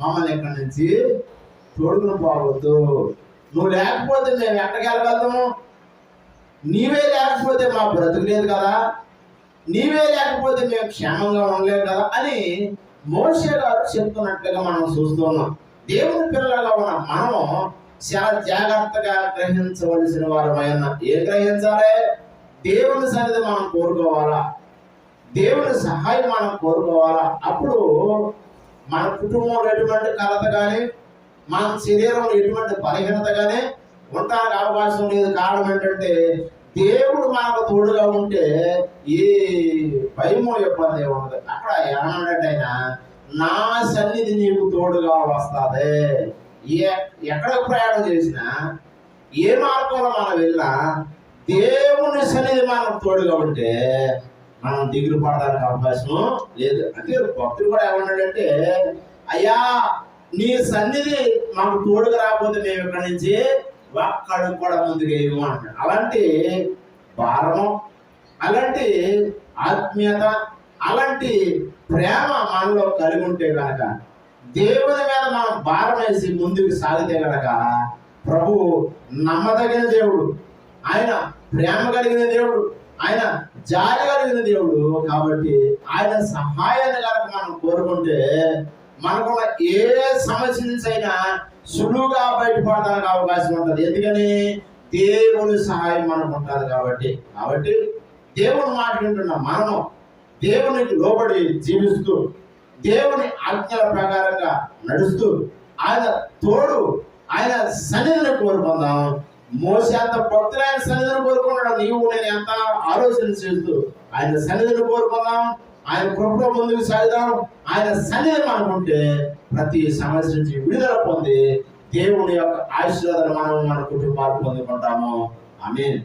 మమ్మల్ని ఇక్కడి నుంచి తోడుకుని పోవద్దు. నువ్వు లేకపోతే మేము ఎక్కడికి వెళ్ళగలుగుతాము నీవే లేకపోతే మా బ్రతుకు లేదు కదా. నీవే లేకపోతే మేము క్షేమంగా ఉండలేదు కదా అని మోసే గారు చెప్తున్నట్లుగా మనం చూస్తున్నాం దేవుని పిల్లలుగా ఉన్న మనం చాలా జాగ్రత్తగా గ్రహించవలసిన వారమైన ఏం గ్రహించాలి? దేవుని సన్నిధి మనం కోరుకోవాలా? దేవుని సహాయం మనం కోరుకోవాలా? అప్పుడు మన కుటుంబంలో ఎటువంటి కలత కానీ మన శరీరంలో ఎటువంటి బలహీనత కానీ ఉండడానికి అవకాశం లేదు. కారణం ఏంటంటే దేవుడు మనకు తోడుగా ఉంటే ఈ భయమో ఇబ్బంది ఉండదు. అక్కడ ఏమన్నాడంటే ఆయన నా సన్నిధి నీకు తోడుగా వస్తుంది. ఎక్కడ ప్రయాణం చేసినా ఏ మార్గంలో మనం వెళ్ళినా దేవుని సన్నిధి మనకు తోడుగా ఉంటే మనం దిగులు పడడానికి అవకాశం లేదు. అంటే భక్తుడు కూడా ఏమన్నాడంటే అయ్యా నీ సన్నిధి మాకు తోడుగా రాకపోతే మేము ఇక్కడి నుంచి ఒక్కడు కూడా ముందుకు అంటాడు అలాంటి భారము అలాంటి ఆత్మీయత అలాంటి ప్రేమ మనలో కలిగి ఉంటే కనుక దేవుని మీద మనం భారం వేసి ముందుకు సాగితే కనుక ప్రభు నమ్మదగిన దేవుడు ఆయన ప్రేమ కలిగిన దేవుడు ఆయన జాలి కలిగిన దేవుడు కాబట్టి ఆయన సహాయాన్ని కనుక మనం కోరుకుంటే మనకున్న ఏ సమస్య నుంచి అయినా సులువుగా బయటపడడానికి అవకాశం ఉంటుంది. ఎందుకని? దేవుని సహాయం మనకు ఉంటుంది కాబట్టి. కాబట్టి దేవుని మాట వింటున్న మనము దేవునికి లోబడి జీవిస్తూ దేవుని ఆజ్ఞల ప్రకారంగా నడుస్తూ ఆయన తోడు ఆయన సన్నిధిని కోరుకుందాం. మోసే అంత భక్తులైన సన్నిధిని కోరుకున్నాడు నీవు నేను ఎంత ఆలోచన చేస్తూ ఆయన సన్నిధిని కోరుకుందాం. ఆయన కృపలో ముందుకు సాగుదాం. ఆయన సన్నిధి అనుకుంటే ప్రతి సమస్య నుంచి విడుదల పొంది దేవుని యొక్క ఆశీర్వాదాలు మనం మన కుటుంబాలు పొందుకుంటాము. ఆమె